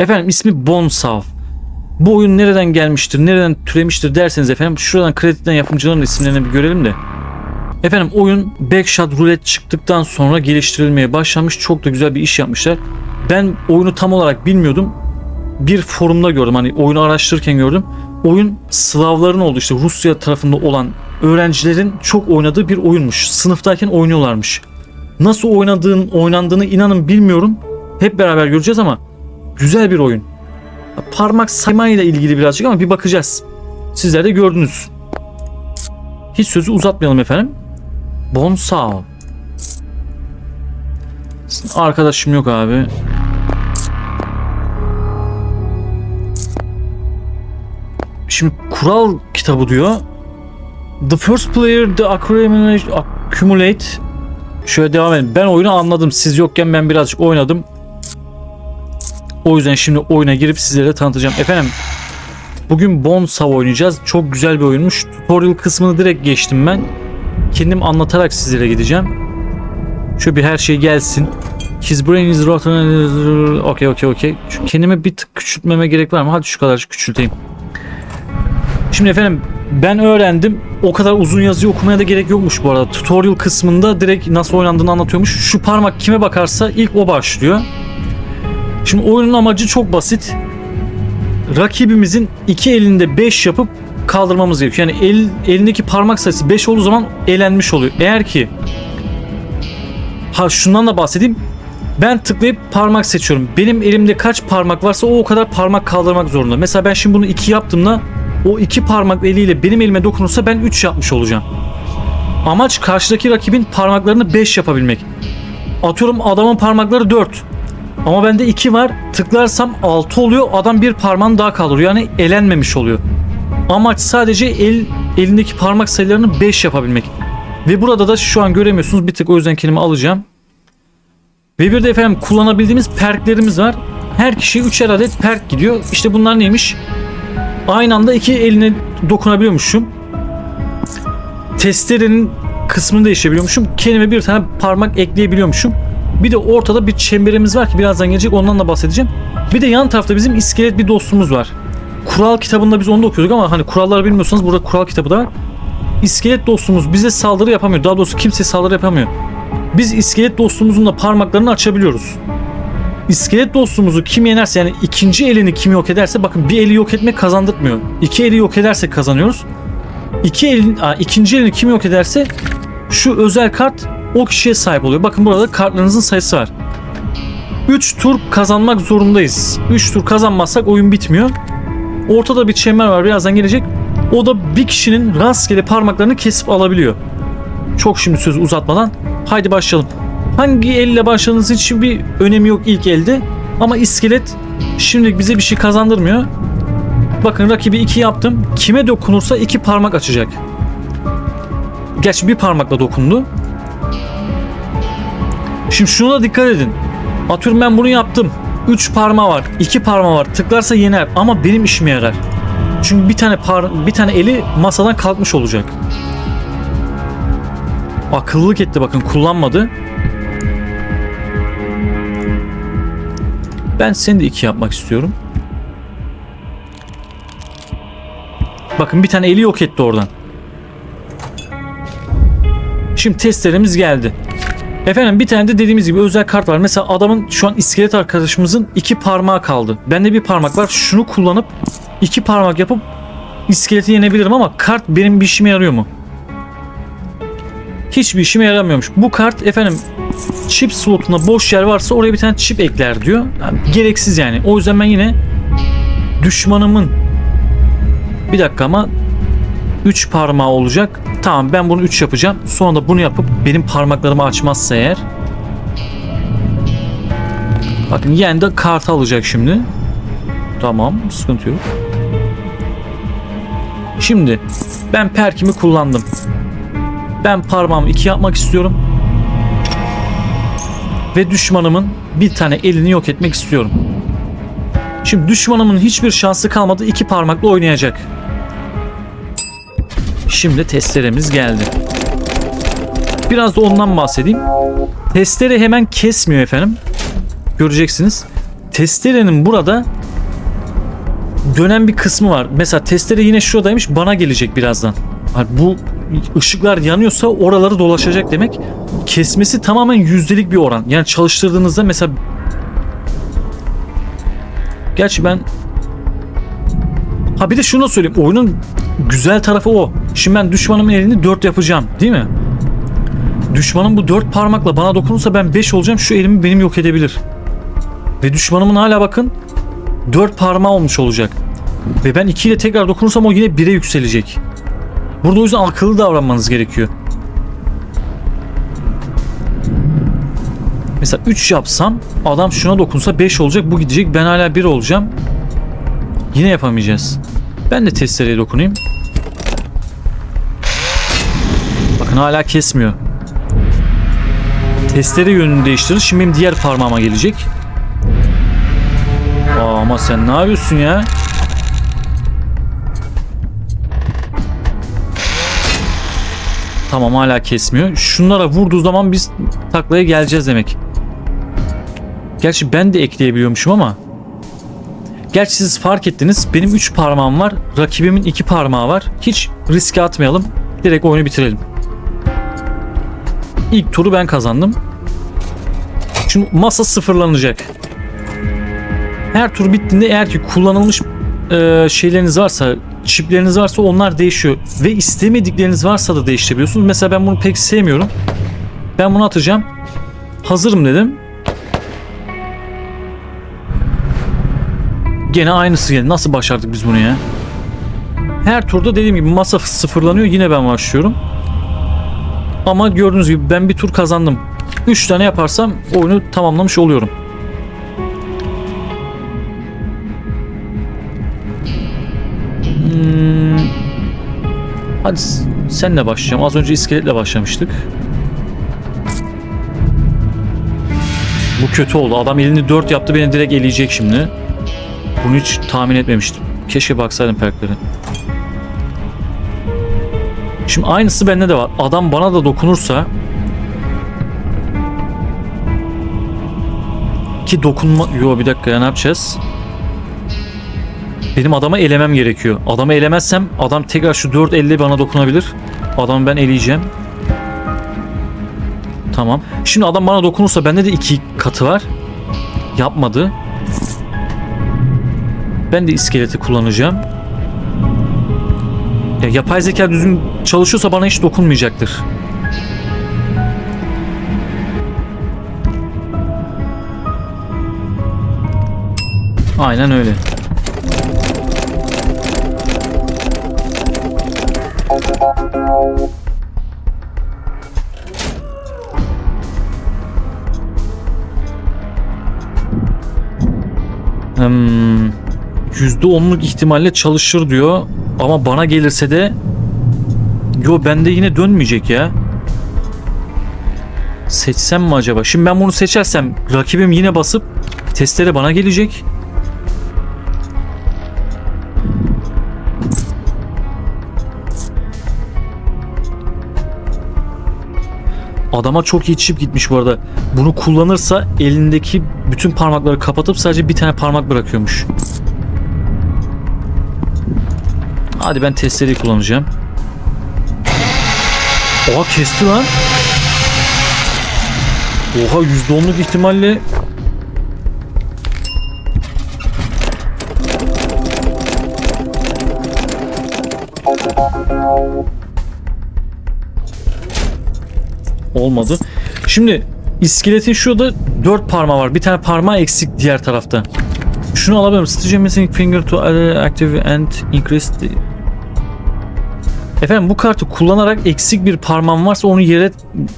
Efendim ismi Bonsav. Bu oyun nereden gelmiştir, nereden türemiştir derseniz efendim şuradan krediden yapımcıların isimlerini bir görelim de. Efendim oyun Backshot Roulette çıktıktan sonra geliştirilmeye başlamış. Çok da güzel bir iş yapmışlar. Ben oyunu tam olarak bilmiyordum. Bir forumda gördüm hani oyunu araştırırken gördüm. Oyun Slavların olduğu işte Rusya tarafında olan öğrencilerin çok oynadığı bir oyunmuş. Sınıftayken oynuyorlarmış. Nasıl oynadığın, oynandığını inanın bilmiyorum. Hep beraber göreceğiz ama güzel bir oyun. Parmak saymayla ilgili birazcık ama bir bakacağız. Sizler de gördünüz. Hiç sözü uzatmayalım efendim. Bonsal. Arkadaşım yok abi. Şimdi kural kitabı diyor. The first player the accumulate, Şöyle devam edelim. Ben oyunu anladım. Siz yokken ben birazcık oynadım. O yüzden şimdi oyuna girip sizlere tanıtacağım. Efendim bugün Bonsav oynayacağız. Çok güzel bir oyunmuş. Tutorial kısmını direkt geçtim ben. Kendim anlatarak sizlere gideceğim. Şöyle bir her şey gelsin. His brain is rotten. Okey okey okey. Şu Kendime bir tık küçültmeme gerek var mı? Hadi şu kadarcık küçülteyim. Şimdi efendim ben öğrendim. O kadar uzun yazıyı okumaya da gerek yokmuş bu arada. Tutorial kısmında direkt nasıl oynandığını anlatıyormuş. Şu parmak kime bakarsa ilk o başlıyor. Şimdi oyunun amacı çok basit. Rakibimizin iki elinde 5 yapıp kaldırmamız gerekiyor. Yani el, elindeki parmak sayısı 5 olduğu zaman elenmiş oluyor. Eğer ki ha şundan da bahsedeyim. Ben tıklayıp parmak seçiyorum. Benim elimde kaç parmak varsa o o kadar parmak kaldırmak zorunda. Mesela ben şimdi bunu 2 yaptığımda o iki parmak eliyle benim elime dokunursa ben 3 yapmış olacağım. Amaç karşıdaki rakibin parmaklarını 5 yapabilmek. Atıyorum adamın parmakları 4. Ama bende 2 var. Tıklarsam 6 oluyor. Adam bir parmağını daha kaldırıyor. Yani elenmemiş oluyor. Amaç sadece el elindeki parmak sayılarını 5 yapabilmek. Ve burada da şu an göremiyorsunuz. Bir tık o yüzden kelime alacağım. Ve bir de efendim kullanabildiğimiz perklerimiz var. Her kişiye 3'er adet perk gidiyor. İşte bunlar neymiş? Aynı anda iki eline dokunabiliyormuşum. Testerenin kısmını değiştirebiliyormuşum. Kendime bir tane parmak ekleyebiliyormuşum. Bir de ortada bir çemberimiz var ki birazdan gelecek ondan da bahsedeceğim. Bir de yan tarafta bizim iskelet bir dostumuz var. Kural kitabında biz onu da okuyorduk ama hani kuralları bilmiyorsanız burada kural kitabı da var. İskelet dostumuz bize saldırı yapamıyor. Daha doğrusu kimse saldırı yapamıyor. Biz iskelet dostumuzun da parmaklarını açabiliyoruz. İskelet dostumuzu kim yenerse yani ikinci elini kim yok ederse bakın bir eli yok etmek kazandırmıyor. İki eli yok ederse kazanıyoruz. İki elin, aa, ikinci elini kim yok ederse şu özel kart o kişiye sahip oluyor. Bakın burada kartlarınızın sayısı var. 3 tur kazanmak zorundayız. 3 tur kazanmazsak oyun bitmiyor. Ortada bir çember var birazdan gelecek. O da bir kişinin rastgele parmaklarını kesip alabiliyor. Çok şimdi sözü uzatmadan haydi başlayalım. Hangi elle başladığınız için bir önemi yok ilk elde. Ama iskelet şimdi bize bir şey kazandırmıyor. Bakın rakibi 2 yaptım. Kime dokunursa iki parmak açacak. Gerçi bir parmakla dokundu. Şimdi şuna dikkat edin. Atıyorum ben bunu yaptım. 3 parmağı var, 2 parmağı var. Tıklarsa yener ama benim işime yarar. Çünkü bir tane par bir tane eli masadan kalkmış olacak. Akıllılık etti bakın kullanmadı. Ben seni de iki yapmak istiyorum. Bakın bir tane eli yok etti oradan. Şimdi testlerimiz geldi. Efendim bir tane de dediğimiz gibi özel kart var. Mesela adamın şu an iskelet arkadaşımızın iki parmağı kaldı. Bende bir parmak var. Şunu kullanıp iki parmak yapıp iskeleti yenebilirim ama kart benim bir işime yarıyor mu? Hiçbir işime yaramıyormuş. Bu kart efendim çip slotuna boş yer varsa oraya bir tane çip ekler diyor. Yani gereksiz yani. O yüzden ben yine düşmanımın bir dakika ama 3 parmağı olacak. Tamam ben bunu 3 yapacağım. Sonra da bunu yapıp benim parmaklarımı açmazsa eğer Bakın yeğen de kartı alacak şimdi. Tamam sıkıntı yok. Şimdi ben perkimi kullandım. Ben parmağımı iki yapmak istiyorum. Ve düşmanımın bir tane elini yok etmek istiyorum. Şimdi düşmanımın hiçbir şansı kalmadı. iki parmakla oynayacak. Şimdi testeremiz geldi. Biraz da ondan bahsedeyim. Testere hemen kesmiyor efendim. Göreceksiniz. testerenin burada dönen bir kısmı var. Mesela testere yine şuradaymış bana gelecek birazdan. Bu ışıklar yanıyorsa oraları dolaşacak demek. Kesmesi tamamen yüzdelik bir oran. Yani çalıştırdığınızda mesela Gerçi ben Ha bir de şunu da söyleyeyim. Oyunun güzel tarafı o. Şimdi ben düşmanımın elini 4 yapacağım. Değil mi? Düşmanım bu 4 parmakla bana dokunursa ben 5 olacağım. Şu elimi benim yok edebilir. Ve düşmanımın hala bakın 4 parmağı olmuş olacak. Ve ben 2 ile tekrar dokunursam o yine 1'e yükselecek. Burada o yüzden akıllı davranmanız gerekiyor. Mesela 3 yapsam adam şuna dokunsa 5 olacak bu gidecek ben hala 1 olacağım. Yine yapamayacağız. Ben de testereye dokunayım. Hala kesmiyor. Testere yönünü değiştirir. Şimdi benim diğer parmağıma gelecek. Aa, ama sen ne yapıyorsun ya? Tamam hala kesmiyor. Şunlara vurduğu zaman biz taklaya geleceğiz demek. Gerçi ben de ekleyebiliyormuşum ama. Gerçi siz fark ettiniz. Benim 3 parmağım var. Rakibimin 2 parmağı var. Hiç riske atmayalım. Direkt oyunu bitirelim. İlk turu ben kazandım. Şimdi masa sıfırlanacak. Her tur bittiğinde eğer ki kullanılmış e, şeyleriniz varsa, çipleriniz varsa onlar değişiyor. Ve istemedikleriniz varsa da değiştirebiliyorsunuz. Mesela ben bunu pek sevmiyorum. Ben bunu atacağım. Hazırım dedim. Gene aynısı geldi. Nasıl başardık biz bunu ya? Her turda dediğim gibi masa sıfırlanıyor. Yine ben başlıyorum. Ama gördüğünüz gibi ben bir tur kazandım. 3 tane yaparsam oyunu tamamlamış oluyorum. Hmm. Hadi senle başlayacağım. Az önce iskeletle başlamıştık. Bu kötü oldu. Adam elini 4 yaptı beni direkt eleyecek şimdi. Bunu hiç tahmin etmemiştim. Keşke baksaydım perklere. Şimdi aynısı bende de var. Adam bana da dokunursa ki dokunma... Yo bir dakika ya ne yapacağız? Benim adamı elemem gerekiyor. Adamı elemezsem adam tekrar şu 4 elle bana dokunabilir. Adamı ben eleyeceğim. Tamam. Şimdi adam bana dokunursa bende de iki katı var. Yapmadı. Ben de iskeleti kullanacağım. Ya yapay zeka düzgün çalışıyorsa bana hiç dokunmayacaktır. Aynen öyle. Hmm, %10'luk ihtimalle çalışır diyor. Ama bana gelirse de Yo bende yine dönmeyecek ya. Seçsem mi acaba? Şimdi ben bunu seçersem rakibim yine basıp testere bana gelecek. Adama çok iyi çip gitmiş bu arada. Bunu kullanırsa elindeki bütün parmakları kapatıp sadece bir tane parmak bırakıyormuş. Hadi ben testereyi kullanacağım. Oha kesti lan. Oha %10'luk ihtimalle olmadı. Şimdi iskeletin şurada dört parmağı var. Bir tane parmağı eksik diğer tarafta. Şunu alabilirim. Stitch missing finger to active and increase. Efendim bu kartı kullanarak eksik bir parmağım varsa onun yere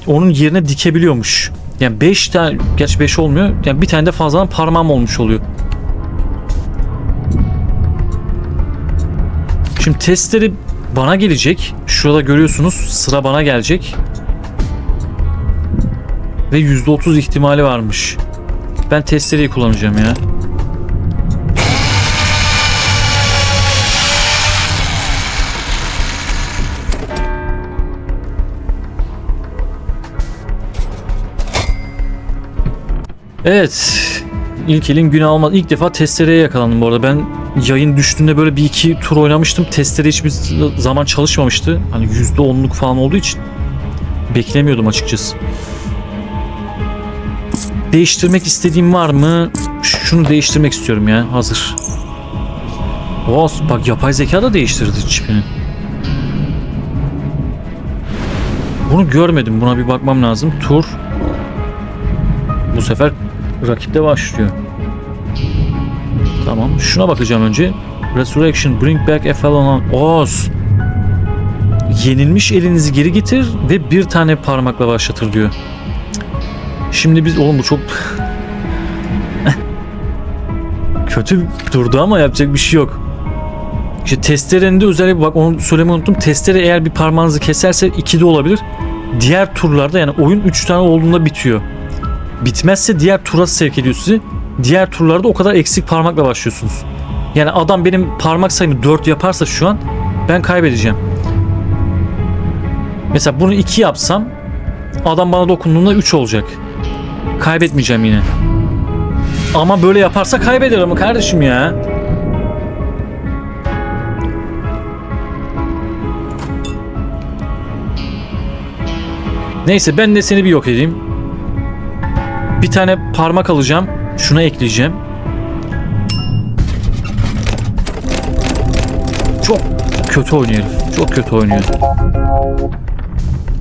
onun yerine dikebiliyormuş. Yani 5 tane gerçi 5 olmuyor. Yani bir tane de fazladan parmağım olmuş oluyor. Şimdi testleri bana gelecek. Şurada görüyorsunuz sıra bana gelecek. Ve %30 ihtimali varmış. Ben testereyi kullanacağım ya. Evet. ilk elin günü almaz. İlk defa testereye yakalandım bu arada. Ben yayın düştüğünde böyle bir iki tur oynamıştım. Testere hiçbir zaman çalışmamıştı. Hani %10'luk falan olduğu için beklemiyordum açıkçası. Değiştirmek istediğim var mı? Şunu değiştirmek istiyorum ya. Hazır. Oo, bak yapay zeka da değiştirdi çipini. Bunu görmedim. Buna bir bakmam lazım. Tur. Bu sefer rakipte başlıyor. Tamam. Şuna bakacağım önce. Resurrection. Bring back a fallen Oz. Yenilmiş elinizi geri getir ve bir tane parmakla başlatır diyor. Şimdi biz oğlum bu çok kötü durdu ama yapacak bir şey yok. İşte testerenin de özellikle bak onu söylemeyi unuttum. Testere eğer bir parmağınızı keserse 2 de olabilir. Diğer turlarda yani oyun 3 tane olduğunda bitiyor. Bitmezse diğer tura sevk ediyor sizi. Diğer turlarda o kadar eksik parmakla başlıyorsunuz. Yani adam benim parmak sayımı 4 yaparsa şu an ben kaybedeceğim. Mesela bunu 2 yapsam adam bana dokunduğunda 3 olacak. Kaybetmeyeceğim yine. Ama böyle yaparsa kaybeder ama kardeşim ya. Neyse ben de seni bir yok edeyim. Bir tane parmak alacağım. Şuna ekleyeceğim. Çok kötü oynuyor. Çok kötü oynuyor.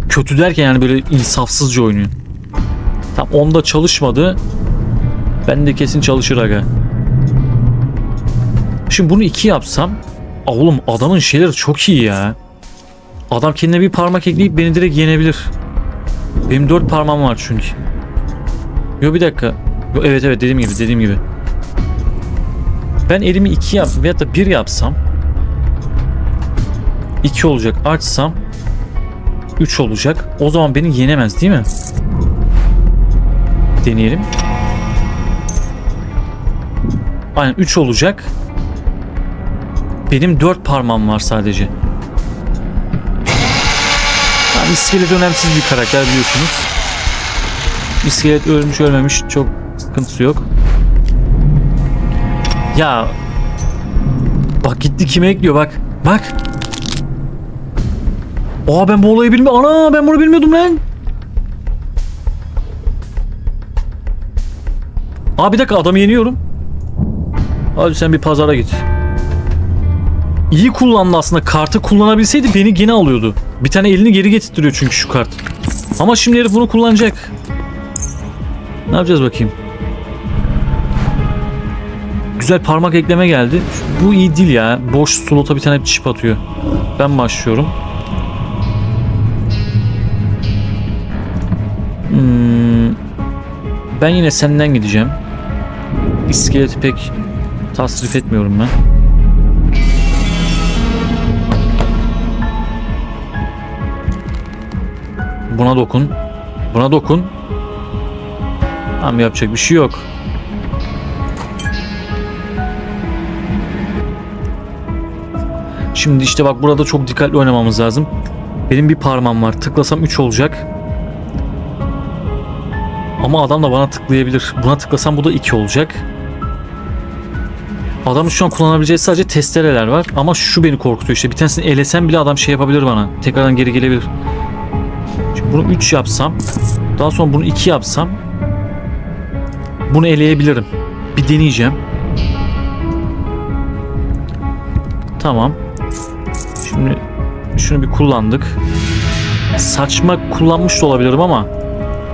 Kötü derken yani böyle insafsızca oynuyor. Tam onda çalışmadı. Ben de kesin çalışır aga. Şimdi bunu iki yapsam. Oğlum adamın şeyleri çok iyi ya. Adam kendine bir parmak ekleyip beni direkt yenebilir. Benim dört parmağım var çünkü. Yo bir dakika. Yo, evet evet dediğim gibi dediğim gibi. Ben elimi iki yap veyahut da bir yapsam. iki olacak. Açsam. Üç olacak. O zaman beni yenemez değil mi? Deneyelim. Aynen 3 olacak. Benim 4 parmağım var sadece. Yani iskelet önemsiz bir karakter biliyorsunuz. İskelet ölmüş ölmemiş çok sıkıntısı yok. Ya bak gitti kime ekliyor bak. Bak. Aa ben bu olayı bilmiyorum. Ana ben bunu bilmiyordum lan. Aa bir dakika adamı yeniyorum. Hadi sen bir pazara git. İyi kullandı aslında. Kartı kullanabilseydi beni gene alıyordu. Bir tane elini geri getirtiyor çünkü şu kart. Ama şimdi herif bunu kullanacak. Ne yapacağız bakayım? Güzel parmak ekleme geldi. Bu iyi değil ya. Boş slota bir tane çip atıyor. Ben başlıyorum. Hmm, ben yine senden gideceğim. İskeleti pek tasrif etmiyorum ben. Buna dokun. Buna dokun. Tamam yapacak bir şey yok. Şimdi işte bak burada çok dikkatli oynamamız lazım. Benim bir parmağım var. Tıklasam 3 olacak. Ama adam da bana tıklayabilir. Buna tıklasam bu da 2 olacak. Adamın şu an kullanabileceği sadece testereler var. Ama şu beni korkutuyor işte. Bir tanesini elesem bile adam şey yapabilir bana. Tekrardan geri gelebilir. Şimdi bunu 3 yapsam. Daha sonra bunu 2 yapsam. Bunu eleyebilirim. Bir deneyeceğim. Tamam. Şimdi şunu bir kullandık. Saçma kullanmış da olabilirim ama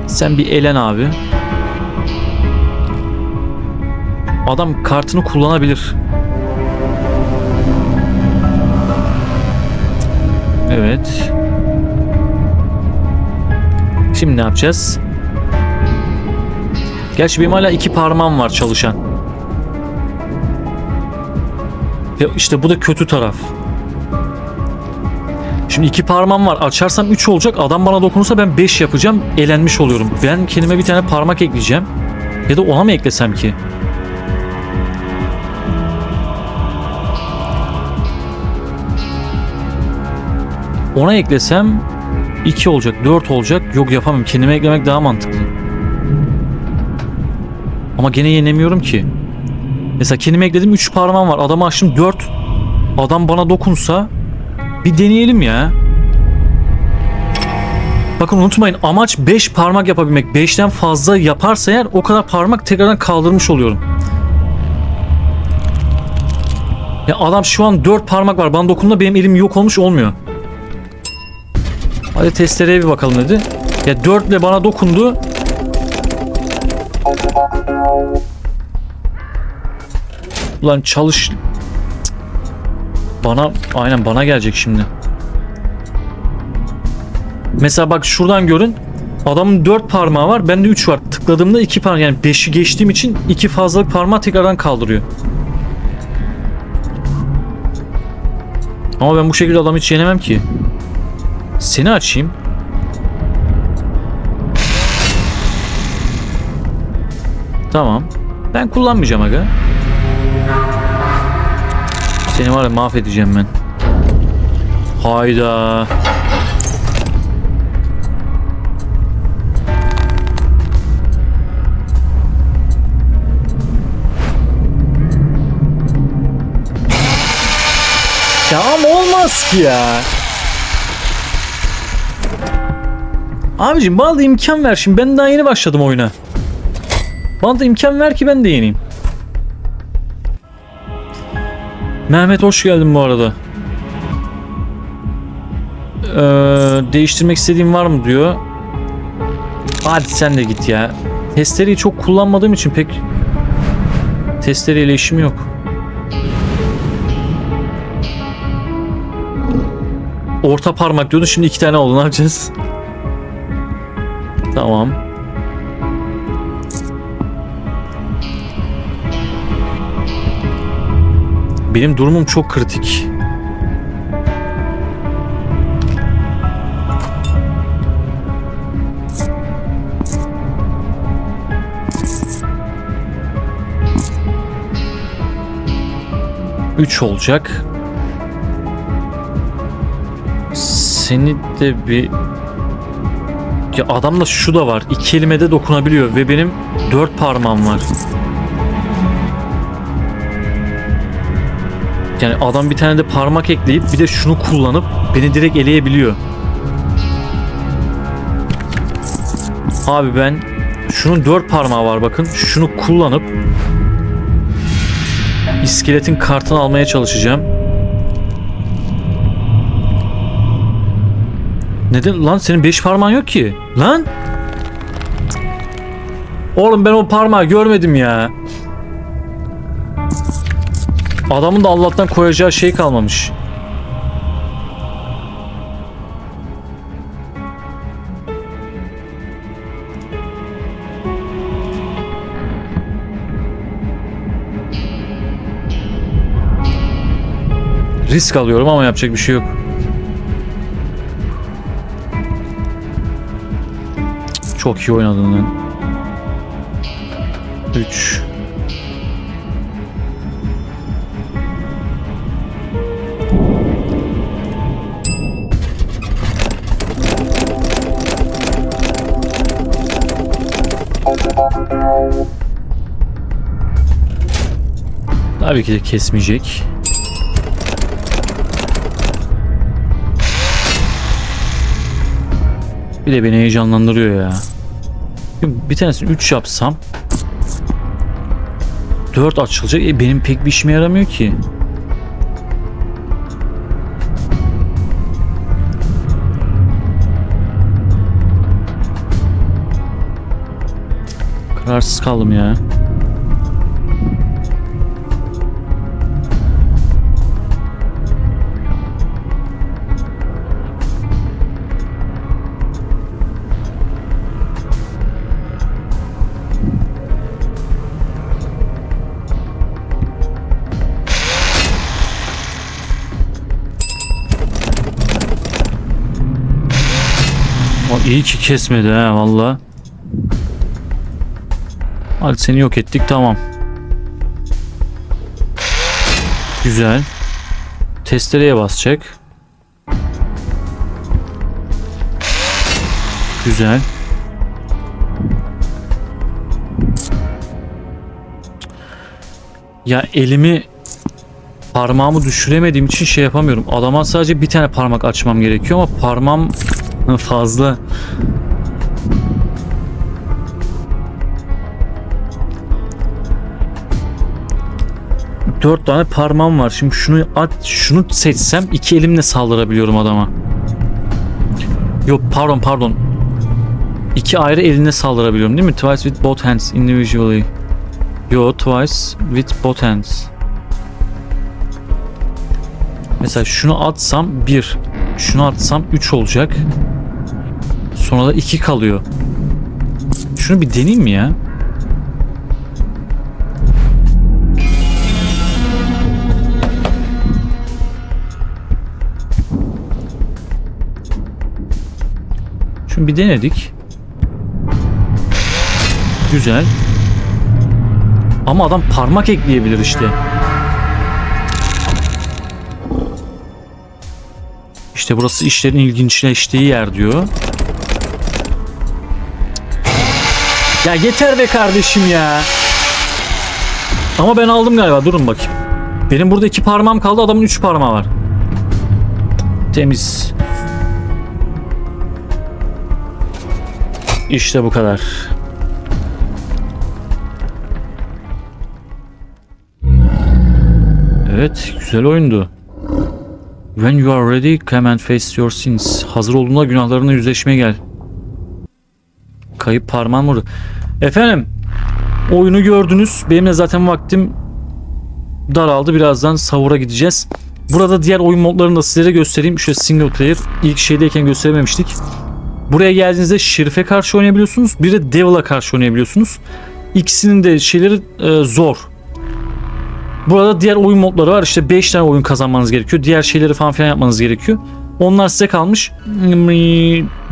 sen bir elen abi. Adam kartını kullanabilir. Evet. Şimdi ne yapacağız? Gerçi benim hala iki parmağım var çalışan. Ve işte bu da kötü taraf. Şimdi iki parmağım var. Açarsam 3 olacak. Adam bana dokunursa ben 5 yapacağım. Elenmiş oluyorum. Ben kendime bir tane parmak ekleyeceğim. Ya da ona mı eklesem ki? Ona eklesem 2 olacak, 4 olacak. Yok yapamam. Kendime eklemek daha mantıklı. Ama gene yenemiyorum ki. Mesela kendime ekledim 3 parmağım var. Adamı açtım 4. Adam bana dokunsa bir deneyelim ya. Bakın unutmayın amaç 5 parmak yapabilmek. 5'ten fazla yaparsa eğer o kadar parmak tekrardan kaldırmış oluyorum. Ya adam şu an 4 parmak var. Bana dokunduğunda benim elim yok olmuş olmuyor. Hadi testereye bir bakalım dedi. Ya 4 ile bana dokundu. Ulan çalış. Bana aynen bana gelecek şimdi. Mesela bak şuradan görün. Adamın 4 parmağı var. Bende 3 var. Tıkladığımda 2 parmak yani 5'i geçtiğim için 2 fazlalık parmağı tekrardan kaldırıyor. Ama ben bu şekilde adamı hiç yenemem ki. Seni açayım. Tamam. Ben kullanmayacağım aga. Seni var ya mahvedeceğim ben. Hayda. Ama olmaz ki ya. Abicim bana da imkan ver şimdi. Ben daha yeni başladım oyuna. Bana da imkan ver ki ben de yeneyim. Mehmet hoş geldin bu arada. Ee, değiştirmek istediğin var mı diyor. Hadi sen de git ya. Testereyi çok kullanmadığım için pek testereyle işim yok. Orta parmak diyordu şimdi iki tane oldu ne yapacağız? Tamam. Benim durumum çok kritik. Üç olacak. Seni de bir... Ya adamda şu da var. İki elime de dokunabiliyor ve benim dört parmağım var. Yani adam bir tane de parmak ekleyip bir de şunu kullanıp beni direkt eleyebiliyor. Abi ben şunun dört parmağı var bakın. Şunu kullanıp iskeletin kartını almaya çalışacağım. Neden lan senin beş parmağın yok ki? Lan? Oğlum ben o parmağı görmedim ya. Adamın da Allah'tan koyacağı şey kalmamış. Risk alıyorum ama yapacak bir şey yok. Çok iyi oynadın lan. 3 Tabii ki de kesmeyecek. Bir de beni heyecanlandırıyor ya. Bir tanesini 3 yapsam 4 açılacak. E benim pek bir işime yaramıyor ki. Kararsız kaldım ya. İyi ki kesmedi ha valla. Hadi seni yok ettik tamam. Güzel. Testereye basacak. Güzel. Ya elimi parmağımı düşüremediğim için şey yapamıyorum. Adama sadece bir tane parmak açmam gerekiyor ama parmağım fazla. Dört tane parmağım var. Şimdi şunu at, şunu seçsem iki elimle saldırabiliyorum adama. Yok pardon pardon. İki ayrı eline saldırabiliyorum değil mi? Twice with both hands individually. Yo twice with both hands. Mesela şunu atsam 1. Şunu atsam 3 olacak. Sonra da 2 kalıyor. Şunu bir deneyeyim mi ya? Şunu bir denedik. Güzel. Ama adam parmak ekleyebilir işte. İşte burası işlerin ilginçleştiği yer diyor. Ya yeter be kardeşim ya. Ama ben aldım galiba. Durun bakayım. Benim burada iki parmağım kaldı. Adamın üç parmağı var. Temiz. İşte bu kadar. Evet, güzel oyundu. When you are ready, come and face your sins. Hazır olduğunda günahlarına yüzleşmeye gel. Kayıp parmağım vurdu. Efendim, oyunu gördünüz. Benim de zaten vaktim daraldı. Birazdan savura gideceğiz. Burada diğer oyun modlarını da sizlere göstereyim. Şöyle single player. İlk şeydeyken gösterememiştik. Buraya geldiğinizde Şerif'e karşı oynayabiliyorsunuz. Bir de Devil'a karşı oynayabiliyorsunuz. İkisinin de şeyleri e, zor. Burada diğer oyun modları var. İşte 5 tane oyun kazanmanız gerekiyor. Diğer şeyleri falan filan yapmanız gerekiyor. Onlar size kalmış.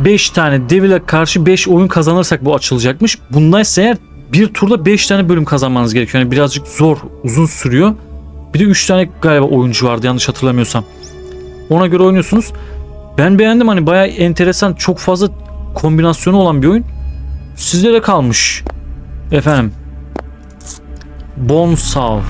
5 tane Devil'e karşı 5 oyun kazanırsak bu açılacakmış. Bundaysa eğer bir turda 5 tane bölüm kazanmanız gerekiyor. Yani birazcık zor, uzun sürüyor. Bir de 3 tane galiba oyuncu vardı yanlış hatırlamıyorsam. Ona göre oynuyorsunuz. Ben beğendim hani bayağı enteresan, çok fazla kombinasyonu olan bir oyun. Sizlere kalmış. Efendim. Bone Saw.